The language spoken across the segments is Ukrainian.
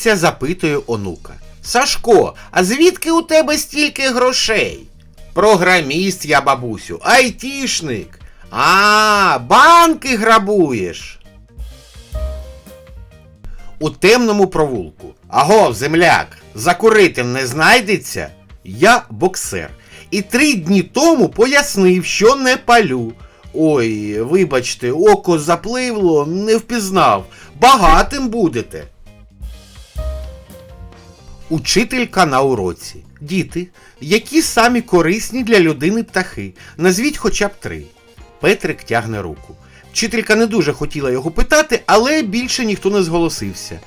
Бабця запитує онука. Сашко, а звідки у тебе стільки грошей? Програміст я, бабусю, айтішник. А, банки грабуєш. У темному провулку. Агов, земляк, закурити не знайдеться? Я боксер. І три дні тому пояснив, що не палю. Ой, вибачте, око запливло, не впізнав. Багатим будете. Учителька на уроці. Діти, які самі корисні для людини птахи? Назвіть хоча б три. Петрик тягне руку. Вчителька не дуже хотіла його питати, але більше ніхто не зголосився.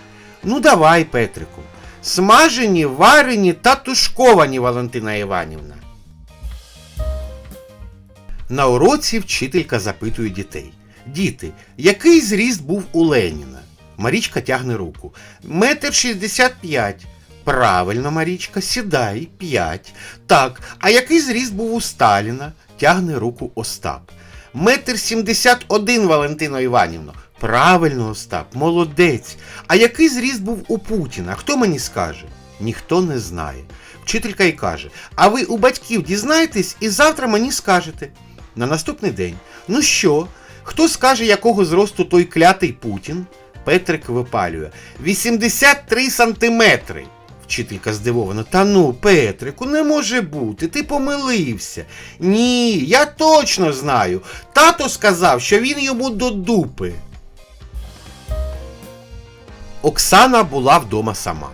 Ну давай, Петрику. Смажені, варені та тушковані, Валентина Іванівна. На уроці вчителька запитує дітей. Діти, який зріст був у Леніна? Марічка тягне руку. Метр шістдесят п'ять. Правильно, Марічка, сідай, п'ять. Так, а який зріст був у Сталіна? Тягне руку Остап. Метр сімдесят один, Валентино Іванівно. Правильно, Остап, молодець. А який зріст був у Путіна? Хто мені скаже? Ніхто не знає. Вчителька й каже: А ви у батьків дізнаєтесь і завтра мені скажете. На наступний день. Ну що? Хто скаже, якого зросту той клятий Путін? Петрик випалює. 83 сантиметри. Вчителька здивована. Та ну, Петрику, не може бути, ти помилився. Ні, я точно знаю. Тато сказав, що він йому до дупи. Оксана була вдома сама.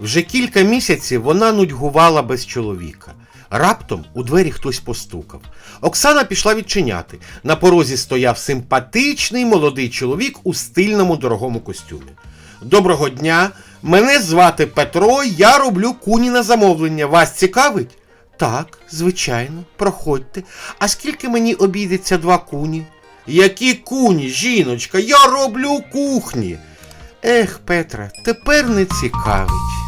Вже кілька місяців вона нудьгувала без чоловіка. Раптом у двері хтось постукав. Оксана пішла відчиняти. На порозі стояв симпатичний молодий чоловік у стильному дорогому костюмі. Доброго дня! Мене звати Петро, я роблю куні на замовлення. Вас цікавить? Так, звичайно, проходьте. А скільки мені обійдеться два куні? Які куні, жіночка, я роблю кухні. Ех, Петра, тепер не цікавить.